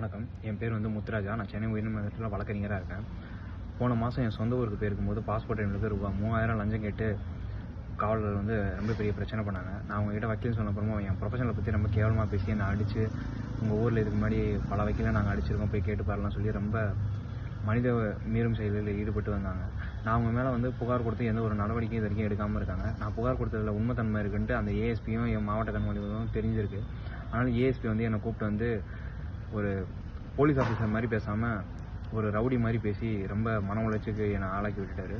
வணக்கம். என் பேர் வந்து முத்துராஜா. நான் சென்னை உயர்நீதிமன்றத்தில் வழக்கறிஞராக இருக்கேன். போன மாதம் என் சொந்த ஊருக்கு போயிருக்கும்போது பாஸ்போர்ட் எனக்கு ரூபா மூவாயிரம் லஞ்சம் கேட்டு காவலர் வந்து ரொம்ப பெரிய பிரச்சனை பண்ணாங்க. நான் அவங்ககிட்ட வக்கீல் சொன்ன அப்புறமா என் ப்ரொஃபஷனலை பற்றி ரொம்ப கேவலமாக பேசி என்னை அடித்து உங்கள் ஊரில் இதுக்கு முன்னாடி பல வக்கீலை நாங்கள் அடிச்சிருக்கோம் போய் கேட்டு பாரலாம் சொல்லி ரொம்ப மனித மீறும் செயலில் ஈடுபட்டு வந்தாங்க. நான் அவங்க மேலே வந்து புகார் கொடுத்து எந்த ஒரு நடவடிக்கையும் இது வரைக்கும் எடுக்காமல் இருக்காங்க. நான் புகார் கொடுத்ததில் உண்மைத்தன்மை இருக்குன்ட்டு அந்த ஏஎஸ்பியும் என் மாவட்ட கண்மொழியும் தெரிஞ்சிருக்கு. அதனால் ஏஎஸ்பி வந்து என்னை கூப்பிட்டு வந்து ஒரு போலீஸ் ஆஃபீஸர் மாதிரி பேசாமல் ஒரு ரவுடி மாதிரி பேசி ரொம்ப மன உளைச்சலுக்கு என்னை ஆளாக்கி விட்டுட்டாரு.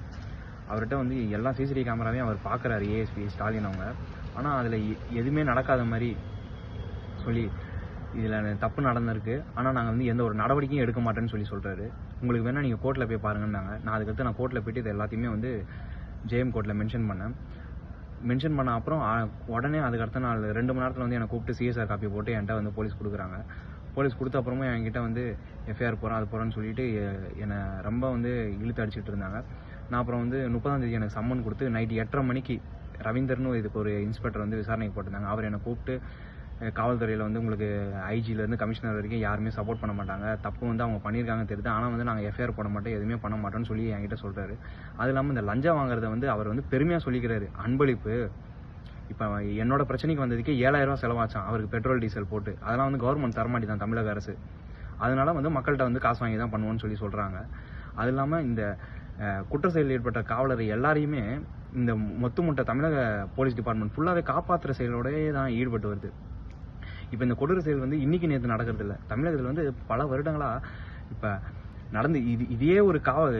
அவர்கிட்ட வந்து எல்லா சிசிடிவி கேமராவையும் அவர் பார்க்குறாரு ஏஎஸ்பி ஸ்டாலின் அவங்க. ஆனால் அதில் எதுவுமே நடக்காத மாதிரி சொல்லி இதில் தப்பு நடந்திருக்கு. ஆனால் நாங்கள் வந்து எந்த ஒரு நடவடிக்கையும் எடுக்க மாட்டேன்னு சொல்லி சொல்கிறாரு உங்களுக்கு வேணால் நீங்கள் கோர்ட்டில் போய் பாருங்கன்னாங்க. நான் அதுக்கடுத்து நான் கோர்ட்டில் போய்ட்டு இது எல்லாத்தையுமே வந்து ஜேஎம் கோர்ட்டில் மென்ஷன் பண்ணேன். மென்ஷன் பண்ண அப்புறம் உடனே அதுக்கடுத்த நாள் ரெண்டு மணி நேரத்தில் வந்து என்னை கூப்பிட்டு சிஎஸ்ஆர் காப்பி போட்டு என்கிட்ட வந்து போலீஸ் கொடுக்குறாங்க. போலீஸ் கொடுத்த அப்புறமும் என்கிட்ட வந்து எஃப்ஐஆர் போகிறேன் அது போகிறேன்னு சொல்லிட்டு என்னை ரொம்ப வந்து இழுத்து அடிச்சுட்டு இருந்தாங்க. நான் அப்புறம் வந்து முப்பதாம் தேதி எனக்கு சம்மன் கொடுத்து நைட் எட்டரை மணிக்கு ரவீந்தர்னு இதுக்கு ஒரு இன்ஸ்பெக்டர் வந்து விசாரணைக்கு போட்டிருந்தாங்க. அவர் என்னை கூப்பிட்டு காவல்துறையில் வந்து உங்களுக்கு ஐஜிலேருந்து கமிஷனர் வரைக்கும் யாருமே சப்போர்ட் பண்ண மாட்டாங்க. தப்பு வந்து அவங்க பண்ணியிருக்காங்க தெரியுது. ஆனால் வந்து நாங்கள் எஃப்ஐஆர் போட மாட்டோம் எதுவுமே பண்ண மாட்டோம்னு சொல்லி என்கிட்ட சொல்கிறாரு அது இல்லாமல் இந்த லஞ்சம் வாங்குறத வந்து அவர் வந்து பெருமையாக சொல்லிக்கிறாரு. அன்பளிப்பு. இப்போ என்னோட பிரச்சனைக்கு வந்ததுக்கே ஏழாயிரம் ரூபா செலவாச்சான். அவருக்கு பெட்ரோல் டீசல் போட்டு. அதெல்லாம் வந்து கவர்மெண்ட் தரமாட்டி தான் தமிழக அரசு. அதனால வந்து மக்கள்கிட்ட வந்து காசு வாங்கி தான் பண்ணுவோம்னு சொல்லி சொல்கிறாங்க அது இல்லாமல் இந்த குற்ற செயலில் ஈடுபட்ட காவலர் எல்லாரையுமே இந்த மொத்தமுட்ட தமிழக போலீஸ் டிபார்ட்மெண்ட் ஃபுல்லாகவே காப்பாற்றுற செயலோடயே தான் ஈடுபட்டு வருது. இப்போ இந்த கொடூர செயல் வந்து இன்னைக்கு நேற்று நடக்கிறது இல்லை தமிழகத்தில் வந்து பல வருடங்களாக இப்போ நடந்து இது இதே ஒரு காவல்